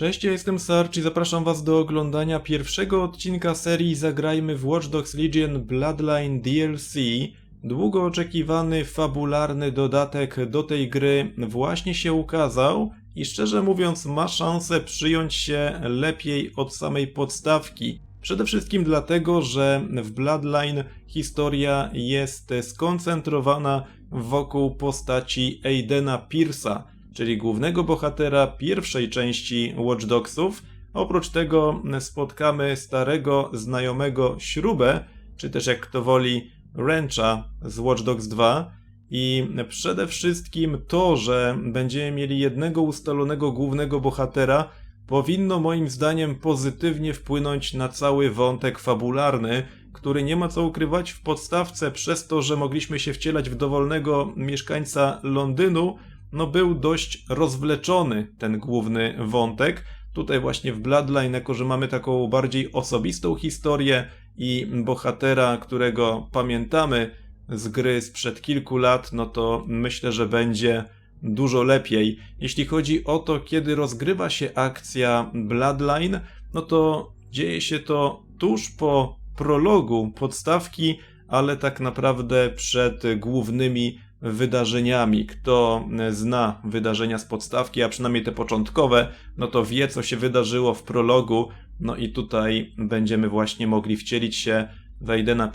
Cześć, ja jestem Sarch i zapraszam was do oglądania pierwszego odcinka serii Zagrajmy w Watch Dogs Legion Bloodline DLC. Długo oczekiwany, fabularny dodatek do tej gry właśnie się ukazał i szczerze mówiąc ma szansę przyjąć się lepiej od samej podstawki. Przede wszystkim dlatego, że w Bloodline historia jest skoncentrowana wokół postaci Aidena Pierce'a, czyli głównego bohatera pierwszej części Watch Dogsów. Oprócz tego spotkamy starego znajomego Śrubę, czy też jak kto woli Wrencha z Watch Dogs 2. I przede wszystkim to, że będziemy mieli jednego ustalonego głównego bohatera, powinno moim zdaniem pozytywnie wpłynąć na cały wątek fabularny, który nie ma co ukrywać w podstawce przez to, że mogliśmy się wcielać w dowolnego mieszkańca Londynu, no był dość rozwleczony ten główny wątek. Tutaj właśnie w Bloodline, jako że mamy taką bardziej osobistą historię i bohatera, którego pamiętamy z gry sprzed kilku lat, no to myślę, że będzie dużo lepiej. Jeśli chodzi o to, kiedy rozgrywa się akcja Bloodline, no to dzieje się to tuż po prologu podstawki, ale tak naprawdę przed głównymi wydarzeniami. Kto zna wydarzenia z podstawki, a przynajmniej te początkowe, no to wie, co się wydarzyło w prologu. No i tutaj będziemy właśnie mogli wcielić się w Aidena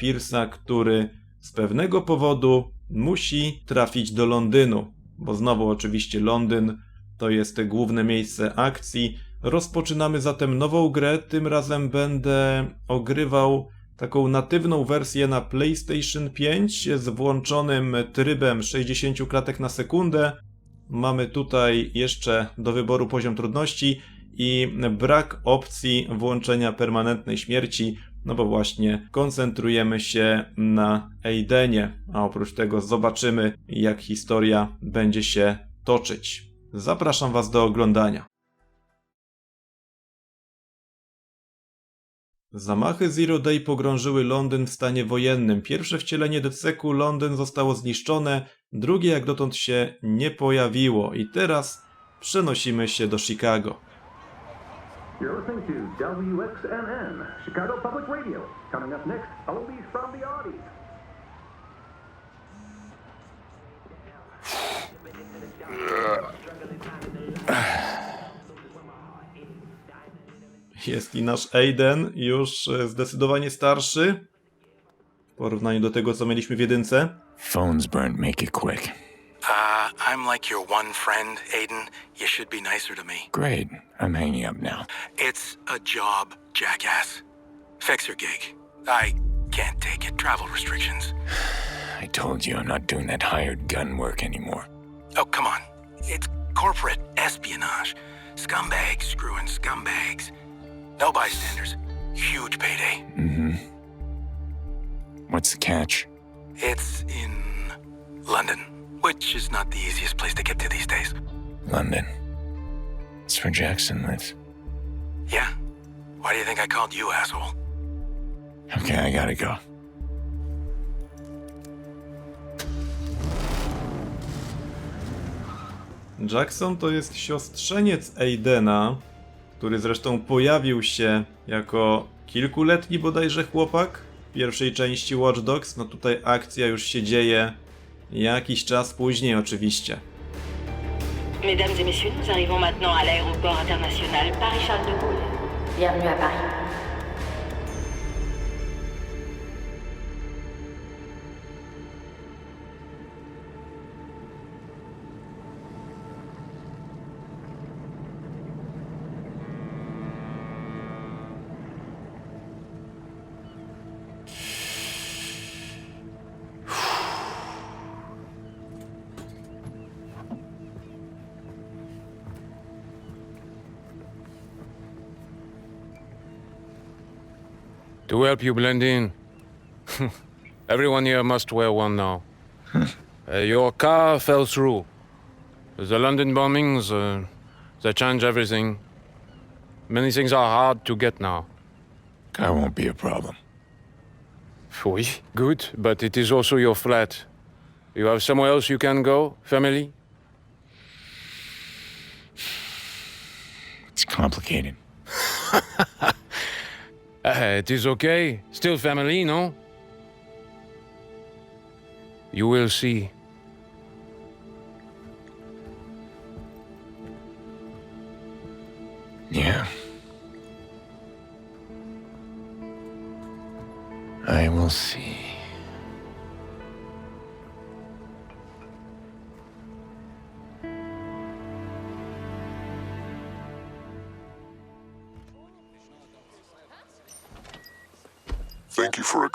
który z pewnego powodu musi trafić do Londynu, bo znowu oczywiście Londyn to jest główne miejsce akcji. Rozpoczynamy zatem nową grę. Tym razem będę ogrywał taką natywną wersję na PlayStation 5 z włączonym trybem 60 klatek na sekundę. Mamy tutaj jeszcze do wyboru poziom trudności i brak opcji włączenia permanentnej śmierci, no bo właśnie koncentrujemy się na Aidenie, a oprócz tego zobaczymy jak historia będzie się toczyć. Zapraszam Was do oglądania. Zamachy Zero Day pogrążyły Londyn w stanie wojennym. Pierwsze wcielenie DCEK-u Londyn zostało zniszczone, drugie jak dotąd się nie pojawiło i teraz przenosimy się do Chicago. You're listening to WXNN, Chicago Public Radio. Coming up next, oldies from the Audies. Jest i nasz Aiden, już e, zdecydowanie starszy w porównaniu do tego, co mieliśmy w jedynce. Phone's burnt. Make it quick. Uh, I'm like your one friend, Aiden. You should be nicer to me. Great. I'm hanging up now. It's a job, jackass. Fix your gig. I can't take it. Travel restrictions. I told you I'm not doing that hired gun work anymore. Oh, come on. It's corporate espionage. Scumbags screwing scumbags. No bystanders. Huge payday. Mm-hmm. What's the catch? It's in London, which is not the easiest place to get to these days. London. It's where Jackson lives. Yeah? Why do you think I called you, asshole? Okay, I gotta go. Jackson to jest siostrzeniec Aidena, który zresztą pojawił się jako kilkuletni bodajże chłopak w pierwszej części Watch Dogs. No tutaj akcja już się dzieje jakiś czas później oczywiście. Mesdames et messieurs, nous arrivons maintenant à l'aéroport international Paris-Charles de Gaulle. Bienvenue à Paris. To help you blend in, everyone here must wear one now. Uh, your car fell through. The London bombings, uh, they change everything. Many things are hard to get now. Car won't be a problem. Oui, good, but it is also your flat. You have somewhere else you can go, family? It's complicated. Uh, it is okay. Still family, no? You will see. Yeah. I will see.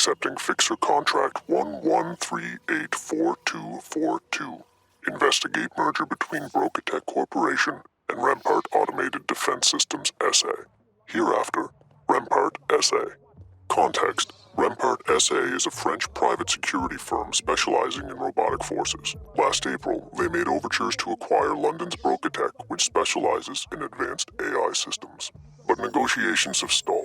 Accepting Fixer Contract 11384242. Investigate merger between Brokatech Corporation and Rampart Automated Defense Systems SA. Hereafter, Rampart SA. Context Rampart SA is a French private security firm specializing in robotic forces. Last April, they made overtures to acquire London's Brokatech, which specializes in advanced AI systems. But negotiations have stalled.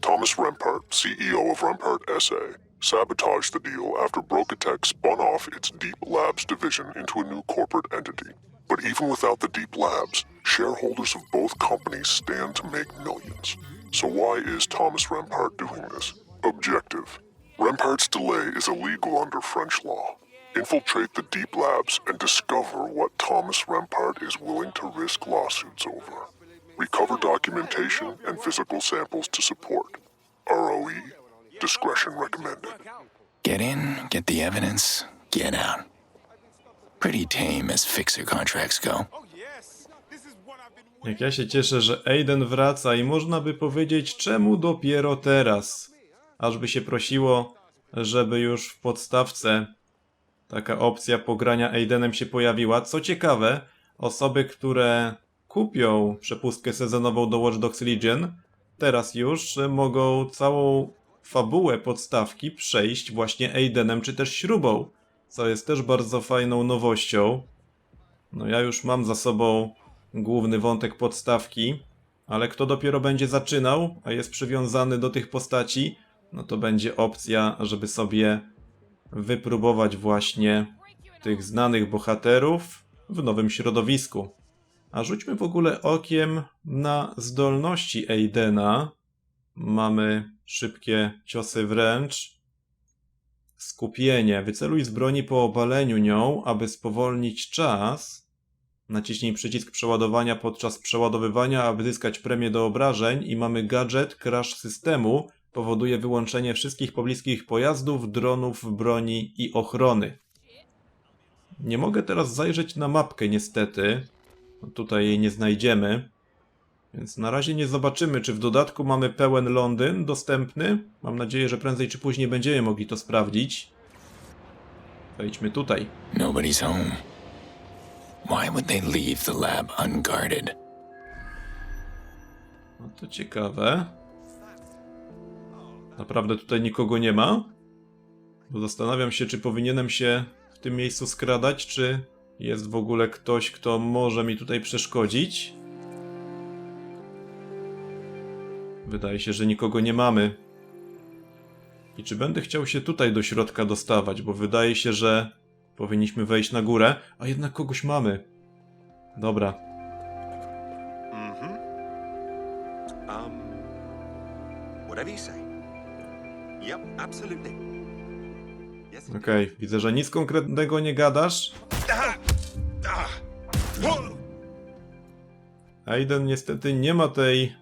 Thomas Rempart, CEO of Rempart SA, sabotaged the deal after Brokatech spun off its Deep Labs division into a new corporate entity. But even without the Deep Labs, shareholders of both companies stand to make millions. So why is Thomas Rempart doing this? Objective. Rempart's delay is illegal under French law. Infiltrate the Deep Labs and discover what Thomas Rempart is willing to risk lawsuits over. Recover documentation and physical samples to support. ROE. Discretion recommended. Get in, get the evidence, get out. Pretty tame as fixer contracts go. Jak ja się cieszę, że Aiden wraca i można by powiedzieć, czemu dopiero teraz? Aż by się prosiło, żeby już w podstawce taka opcja pogrania Aidenem się pojawiła. Co ciekawe, osoby, które kupią przepustkę sezonową do Watch Dogs Legion, teraz już mogą całą fabułę podstawki przejść właśnie Aidenem czy też śrubą, co jest też bardzo fajną nowością. No ja już mam za sobą główny wątek podstawki, ale kto dopiero będzie zaczynał, a jest przywiązany do tych postaci, no to będzie opcja, żeby sobie wypróbować właśnie tych znanych bohaterów w nowym środowisku. A rzućmy w ogóle okiem na zdolności Aidena. Mamy szybkie ciosy wręcz. Skupienie. Wyceluj z broni po obaleniu nią, aby spowolnić czas. Naciśnij przycisk przeładowania podczas przeładowywania, aby zyskać premię do obrażeń i mamy gadżet crash systemu. Powoduje wyłączenie wszystkich pobliskich pojazdów, dronów, broni i ochrony. Nie mogę teraz zajrzeć na mapkę niestety. Tutaj jej nie znajdziemy. Więc na razie nie zobaczymy, czy w dodatku mamy pełen Londyn dostępny. Mam nadzieję, że prędzej czy później będziemy mogli to sprawdzić. Wejdźmy tutaj. Nobody's home. Why would they leave the lab unguarded? No to ciekawe. Naprawdę tutaj nikogo nie ma? Bo zastanawiam się, czy powinienem się w tym miejscu skradać, czy jest w ogóle ktoś, kto może mi tutaj przeszkodzić. Wydaje się, że nikogo nie mamy. I czy będę chciał się tutaj do środka dostawać, bo wydaje się, że powinniśmy wejść na górę, a jednak kogoś mamy. Dobra, Um, whatever you say. Yep, absolutely. Okej. Widzę, że nic konkretnego nie gadasz. Aiden niestety nie ma tej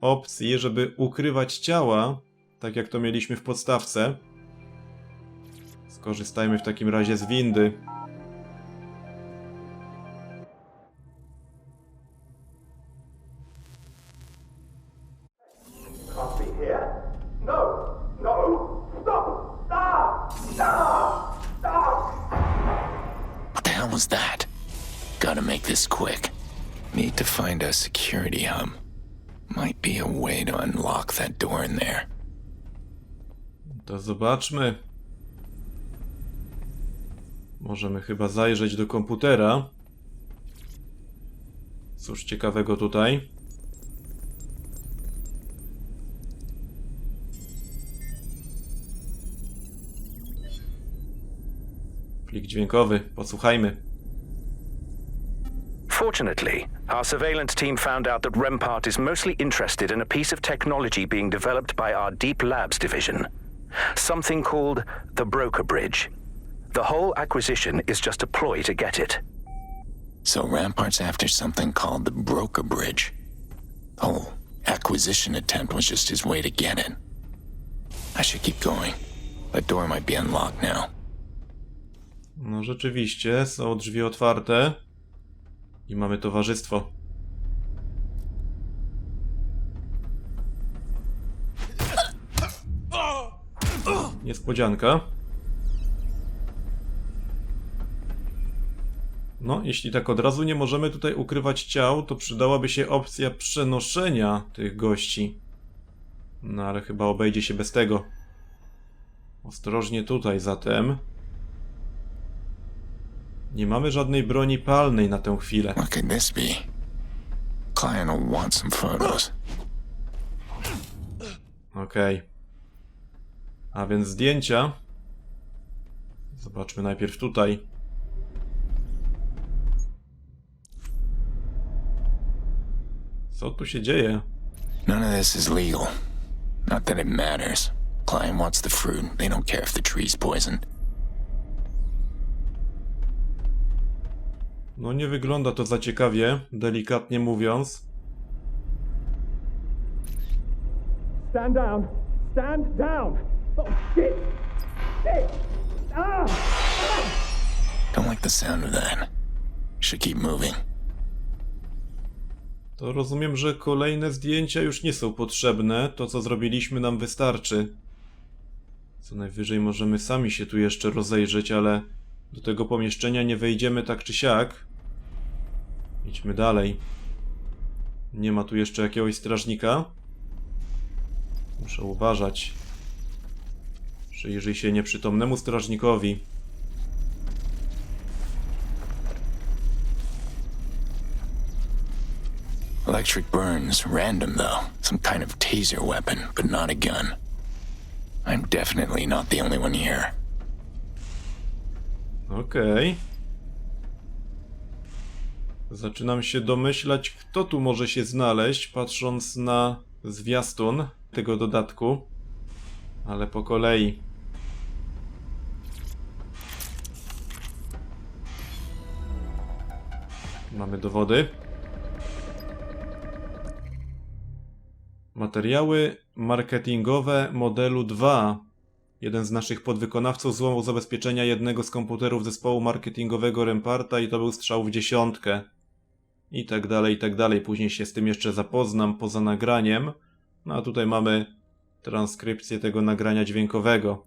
opcji, żeby ukrywać ciała, tak jak to mieliśmy w podstawce. Skorzystajmy w takim razie z windy. Zobaczmy. Możemy chyba zajrzeć do komputera. Cóż ciekawego tutaj? Plik dźwiękowy, posłuchajmy. Unfortunately, our surveillance team found out that Rempart is mostly interested in a piece of technology being developed by our Deep Labs division. Something called the Broker Bridge. The whole acquisition is just a ploy to get it. So Rampart's after something called the Broker Bridge. The whole acquisition attempt was just his way to get in. I should keep going. That door might be unlocked now. No rzeczywiście, są drzwi otwarte. I mamy towarzystwo. Niespodzianka. No, jeśli tak od razu nie możemy tutaj ukrywać ciał, to przydałaby się opcja przenoszenia tych gości. No ale chyba obejdzie się bez tego. Ostrożnie tutaj zatem. Nie mamy żadnej broni palnej na tę chwilę. What could this be? Client will want some photos. Okej. A więc zdjęcia. Zobaczmy najpierw tutaj. Co tu się dzieje? None of this is legal. Not that it matters. Client wants the fruit. They don't care if the tree's poisoned. No nie wygląda to za ciekawie, delikatnie mówiąc. Stand down. Stand down. Don't like the sound of that. Should keep moving. To rozumiem, że kolejne zdjęcia już nie są potrzebne. To, co zrobiliśmy, nam wystarczy. Co najwyżej możemy sami się tu jeszcze rozejrzeć, ale do tego pomieszczenia nie wejdziemy tak czy siak. Idźmy dalej. Nie ma tu jeszcze jakiegoś strażnika. Muszę uważać. Przyjrzyj się nieprzytomnemu strażnikowi. Electric burns, random though. Some kind of taser weapon, but not a gun. I'm definitely not the only one here. Okej. Zaczynam się domyślać, kto tu może się znaleźć, patrząc na zwiastun tego dodatku. Ale po kolei. Mamy dowody. Materiały marketingowe modelu 2 Jeden z naszych podwykonawców złamał zabezpieczenia jednego z komputerów zespołu marketingowego Remparta i to był strzał w dziesiątkę. I tak dalej, i tak dalej. Później się z tym jeszcze zapoznam poza nagraniem. No a tutaj mamy transkrypcję tego nagrania dźwiękowego.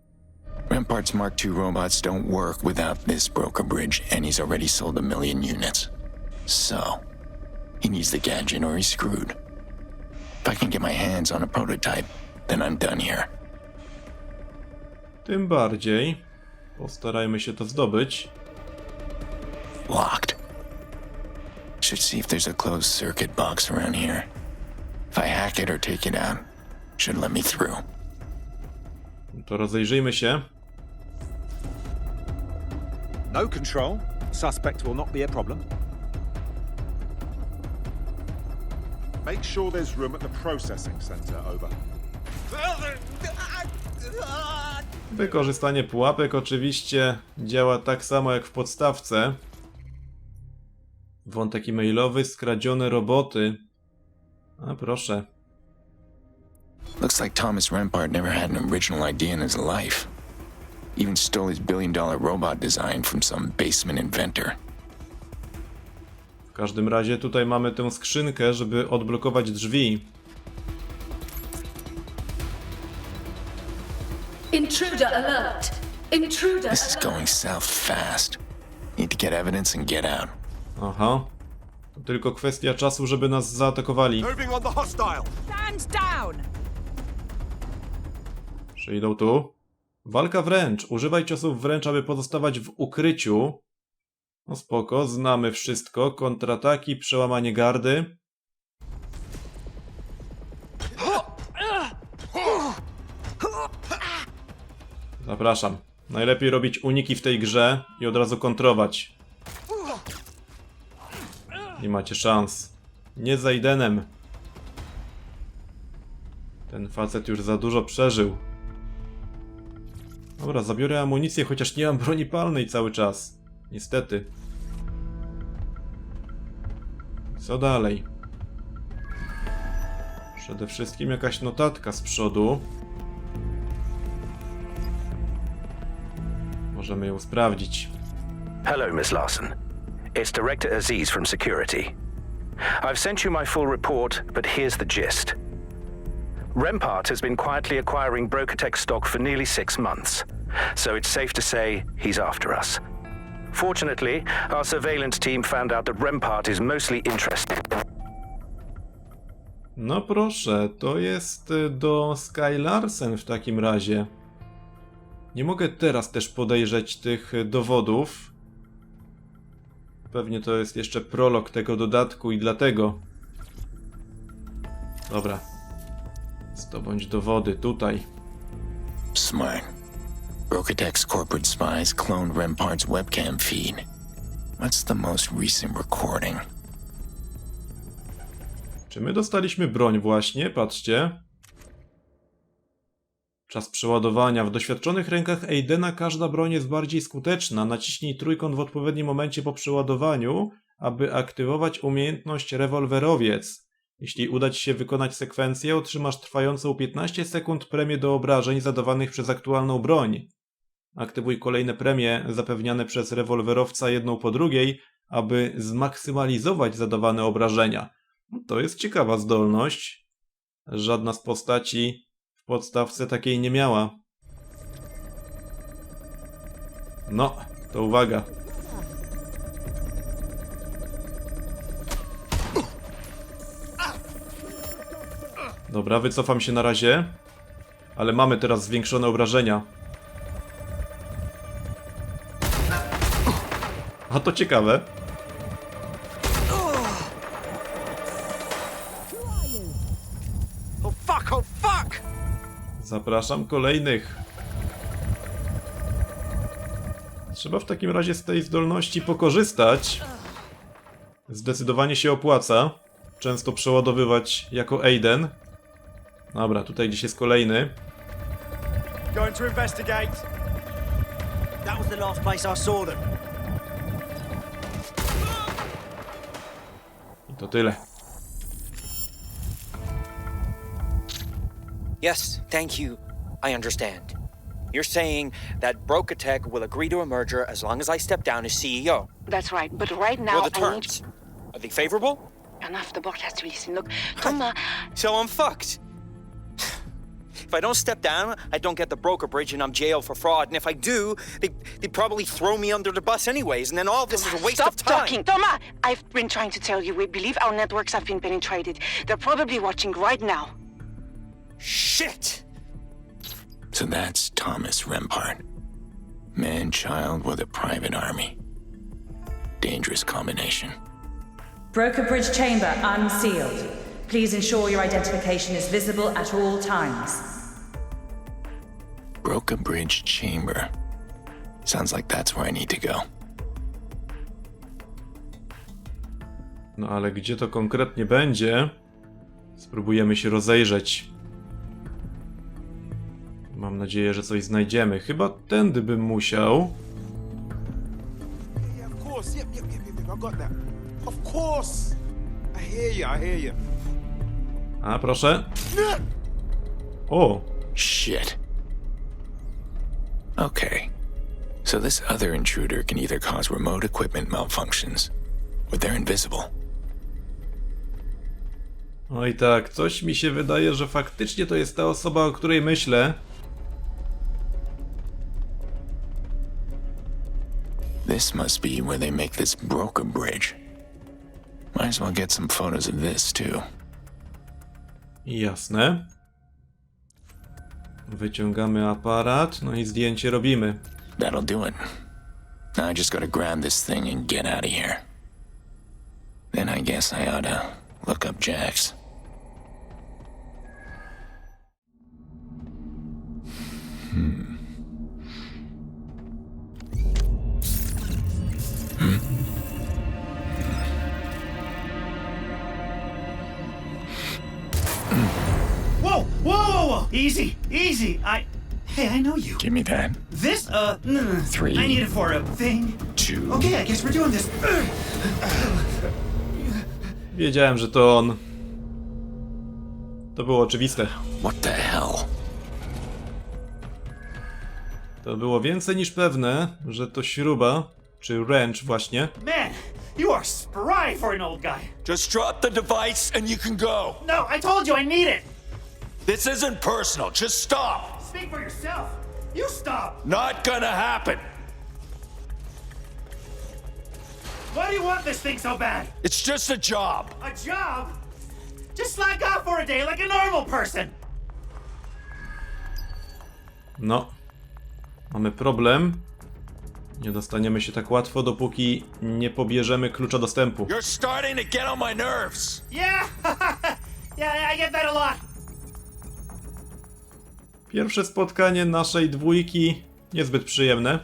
Rampart's Mark II robots don't work without this broker bridge, and he's already sold a million units. So, he needs the gadget or he's screwed. If I can get my hands on a prototype, then I'm done here. Tym bardziej postarajmy się to zdobyć. Locked. Should see if there's a closed circuit box around here. If I hack it or take it out, should let me through. To rozejrzyjmy się. No control. Suspect will not be a problem. Make sure there's room at the processing center, over. Wykorzystanie pułapek oczywiście działa tak samo jak w podstawce. Wątek e-mailowy, skradzione roboty. A proszę. Looks like Thomas Rampart never had an original idea in his life. Even stole his billion dollar robot design from some basement inventor. W każdym razie tutaj mamy tę skrzynkę, żeby odblokować drzwi. Intruder alert! Intruder This is going south fast. Need to get evidence and get out. Aha. To tylko kwestia czasu, żeby nas zaatakowali. Moving on the hostile. Stand down! Przyjdą tu. Walka wręcz. Używaj ciosów wręcz, aby pozostawać w ukryciu. No spoko, znamy wszystko. Kontrataki, przełamanie gardy. Zapraszam. Najlepiej robić uniki w tej grze i od razu kontrować. Nie macie szans. Nie za Idenem. Ten facet już za dużo przeżył. Dobra, zabiorę amunicję, chociaż nie mam broni palnej cały czas. Niestety. Co dalej? Przede wszystkim jakaś notatka z przodu. Możemy ją sprawdzić. Hello, Miss Larson. It's Director Aziz from Security. I've sent you my full report, but here's the gist. Rempart has been quietly acquiring Brokotech stock for nearly six months, so it's safe to say he's after us. Fortunately, our surveillance team found out that Rempart is mostly interested No proszę, to jest y, do Sky Larsen w takim razie. Nie mogę teraz też podejrzeć tych y, dowodów. Pewnie to jest jeszcze prolog tego dodatku i dlatego. Dobra. Zdobądź dowody tutaj. Smart. Corporate spies cloned Rempart's webcam feed. What's the most recent recording? Czy my dostaliśmy broń właśnie? Patrzcie. Czas przeładowania. W doświadczonych rękach Aidena każda broń jest bardziej skuteczna. Naciśnij trójkąt w odpowiednim momencie po przeładowaniu, aby aktywować umiejętność rewolwerowiec. Jeśli uda Ci się wykonać sekwencję, otrzymasz trwającą 15 sekund premię do obrażeń zadawanych przez aktualną broń. Aktywuj kolejne premie zapewniane przez rewolwerowca jedną po drugiej, aby zmaksymalizować zadawane obrażenia. To jest ciekawa zdolność. Żadna z postaci w podstawce takiej nie miała. No, to uwaga. Dobra, wycofam się na razie. Ale mamy teraz zwiększone obrażenia. A to ciekawe. Oh, oh! Zapraszam kolejnych. Trzeba w takim razie z tej zdolności pokorzystać. Zdecydowanie się opłaca. Często przeładowywać jako Aiden. Dobra, tutaj gdzieś jest kolejny. Going to investigate. That was the last place I saw them. To tyle. Yes, thank you. I understand. You're saying that Brokatech will agree to a merger as long as I step down as CEO. That's right, but right now Well, the I need... terms. Are they favorable? Enough, the board has to listen. Look, Thomas, So I'm fucked. If I don't step down, I don't get the broker bridge and I'm jailed for fraud. And if I do, they, they'd probably throw me under the bus anyways. And then all this is a waste of time. Stop talking. Thomas, I've been trying to tell you, we believe our networks have been penetrated. They're probably watching right now. Shit! So that's Thomas Rempart. Man child with a private army. Dangerous combination. Broker Bridge chamber unsealed. Please ensure your identification is visible at all times. Broke a bridge chamber. Sounds like that's where I need to go. No ale gdzie to konkretnie będzie? Spróbujemy się rozejrzeć. Mam nadzieję, że coś znajdziemy. Chyba tędy bym musiał. A proszę. O, Shit. Okay. So this other intruder can either cause remote equipment malfunctions, or they're invisible. Oj tak, coś mi się wydaje, że faktycznie to jest ta osoba, o której myślę. This must be where they make this broker bridge. Might as well get some photos of this too. Jasne. Wyciągamy aparat, no i zdjęcie robimy. That'll do it. Now I just gotta grab this thing and get out of here. Then I guess I oughta look up Jax. Hmm. Easy, easy. I. Hey, I know you. Give me that. This, uh, no, no, no. Three. I need it for a thing. Two. Okay, I guess we're doing this. Wiedziałem, że to on. To było oczywiste. What the hell? To było więcej niż pewne, że to śruba, czy wrench właśnie. Man, you are spry for an old guy. Just drop the device and you can go. No, I told you I need it. This isn't personal. Just stop. Speak for yourself. You stop. Not gonna happen. Why do you want this thing so bad? It's just a job. A job? Just slack off for a day like a normal person. No. Mamy problem. Nie dostaniemy się tak łatwo, dopóki nie pobierzemy klucza dostępu. You're starting to get on my nerves. Yeah, yeah, I get that a lot. Pierwsze spotkanie naszej dwójki niezbyt przyjemne.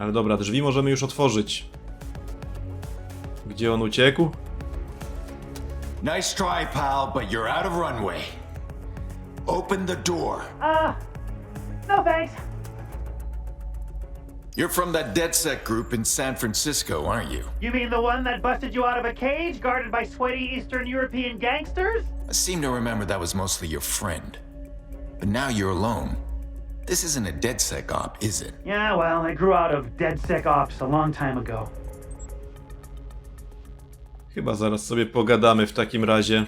Ale dobra, drzwi możemy już otworzyć. Gdzie on uciekł? Nice try, pal, but you're out of runway. Open the door. Uh, no thanks. You're from that DedSec group in San Francisco, aren't you? You mean the one that busted you out of a cage guarded by sweaty Eastern European gangsters? I seem to remember that was mostly your friend. But now you're alone. This isn't a DedSec op, is it? Yeah, well, I grew out of DedSec ops a long time ago. Chyba zaraz sobie pogadamy w takim razie.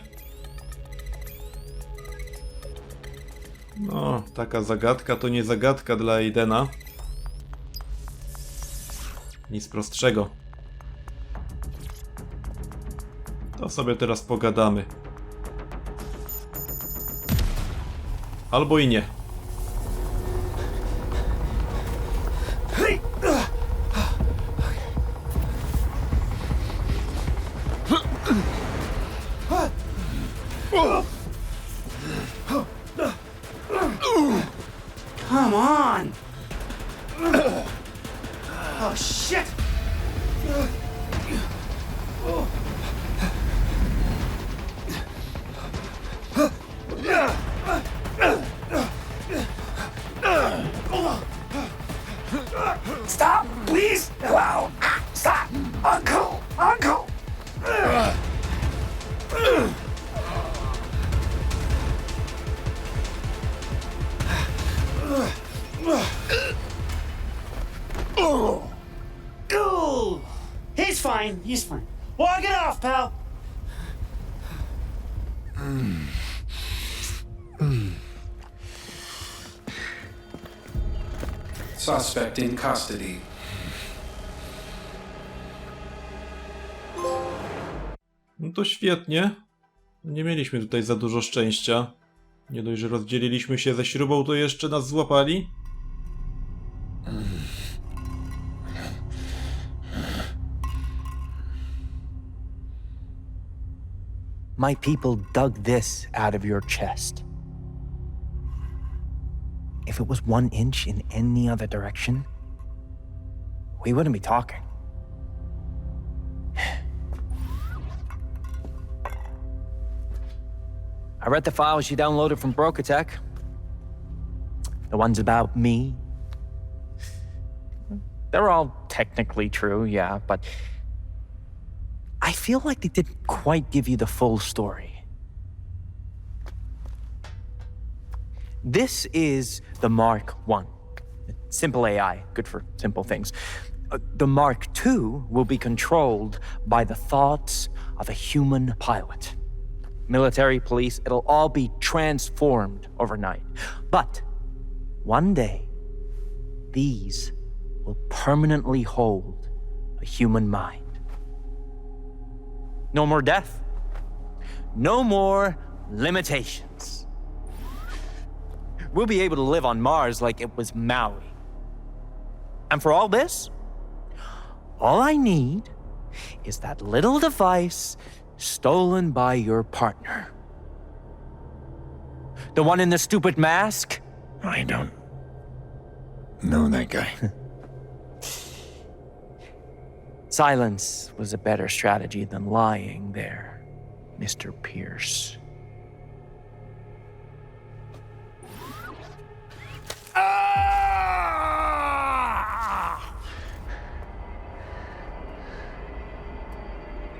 No, taka zagadka to nie zagadka dla Aidena. Nic prostszego. To sobie teraz pogadamy. Albo i nie. Suspect in custody. No to świetnie. Nie mieliśmy tutaj za dużo szczęścia. Nie dość, że rozdzieliliśmy się ze śrubą, to jeszcze nas złapali. My people dug this out of your chest. If it was one inch in any other direction, we wouldn't be talking. I read the files you downloaded from BrokerTech. The ones about me. They're all technically true, yeah, but I feel like they didn't quite give you the full story. This is the Mark 1. Simple AI, good for simple things. Uh, The Mark II will be controlled by the thoughts of a human pilot. Military, police, it'll all be transformed overnight. But one day, these will permanently hold a human mind. No more death. No more limitations. We'll be able to live on Mars like it was Maui. And for all this, all I need is that little device stolen by your partner. The one in the stupid mask? I don't know that guy. Silence was a better strategy than lying there, Mr. Pierce.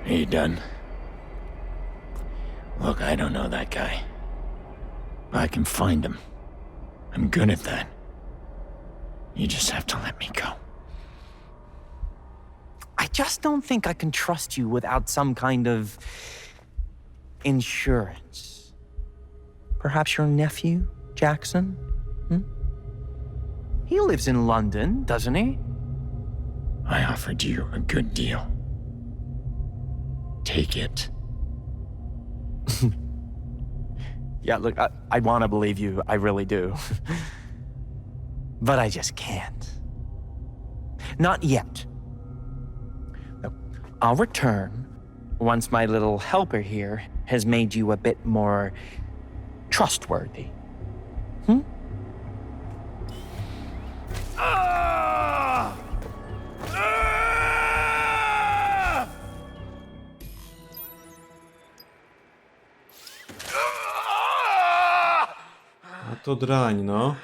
Are you done? Look, I don't know that guy. But I can find him. I'm good at that. You just have to let me go. I just don't think I can trust you without some kind of insurance. Perhaps your nephew, Jackson? Hmm? He lives in London, doesn't he? I offered you a good deal. Take it. Yeah, look, I, I want to believe you. I really do. but I just can't. Not yet. No, I'll return once my little helper here has made you a bit more trustworthy. Hmm? No to drań, no.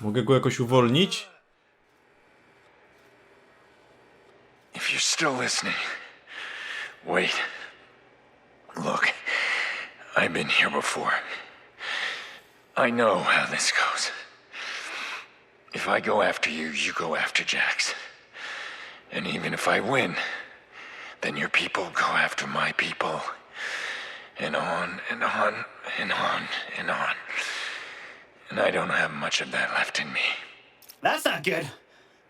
Mogę go jakoś uwolnić? If you're still listening, wait. Look, I've been here before. I know how this goes. If I go after you, you go after Jax. And even if I win, then your people go after my people. And on and on and on and on. And I don't have much of that left in me. That's not good.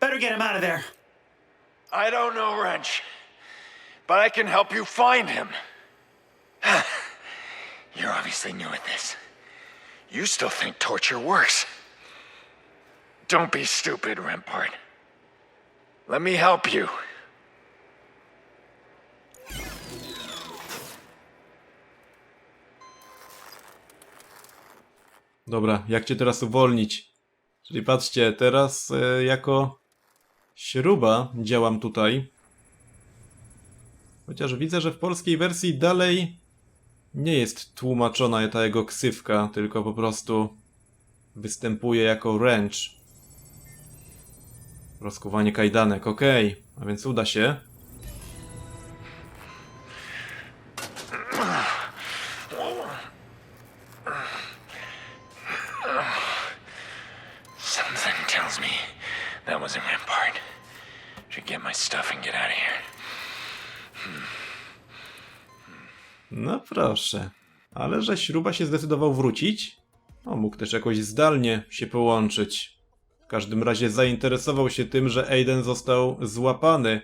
Better get him out of there. I don't know, Wrench. But I can help you find him. You're obviously new at this. You still think torture works. Don't be stupid, Rampart. Let me help you. Dobra, jak cię teraz uwolnić? Czyli patrzcie, teraz e, jako śruba działam tutaj. Chociaż widzę, że w polskiej wersji dalej nie jest tłumaczona ta jego ksywka, tylko po prostu występuje jako wrench. Rozkuwanie kajdanek, okej, a więc uda się. Something tells me that wasn't Rampart. Should get my stuff and get out of here. No proszę. Ale że śruba się zdecydował wrócić? O, mógł też jakoś zdalnie się połączyć. W każdym razie zainteresował się tym, że Aiden został złapany.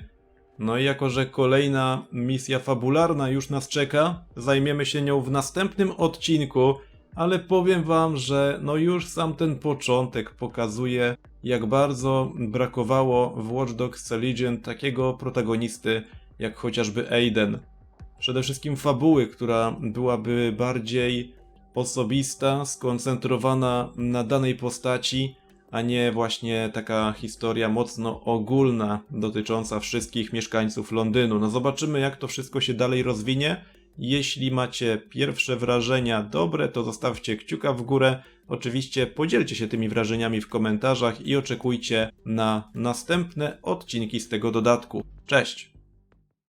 No i jako, że kolejna misja fabularna już nas czeka, zajmiemy się nią w następnym odcinku, ale powiem wam, że no już sam ten początek pokazuje, jak bardzo brakowało w Watch Dogs Legion takiego protagonisty, jak chociażby Aiden przede wszystkim fabuły, która byłaby bardziej osobista, skoncentrowana na danej postaci, a nie właśnie taka historia mocno ogólna, dotycząca wszystkich mieszkańców Londynu. No zobaczymy, jak to wszystko się dalej rozwinie. Jeśli macie pierwsze wrażenia dobre, to zostawcie kciuka w górę. Oczywiście podzielcie się tymi wrażeniami w komentarzach i oczekujcie na następne odcinki z tego dodatku. Cześć!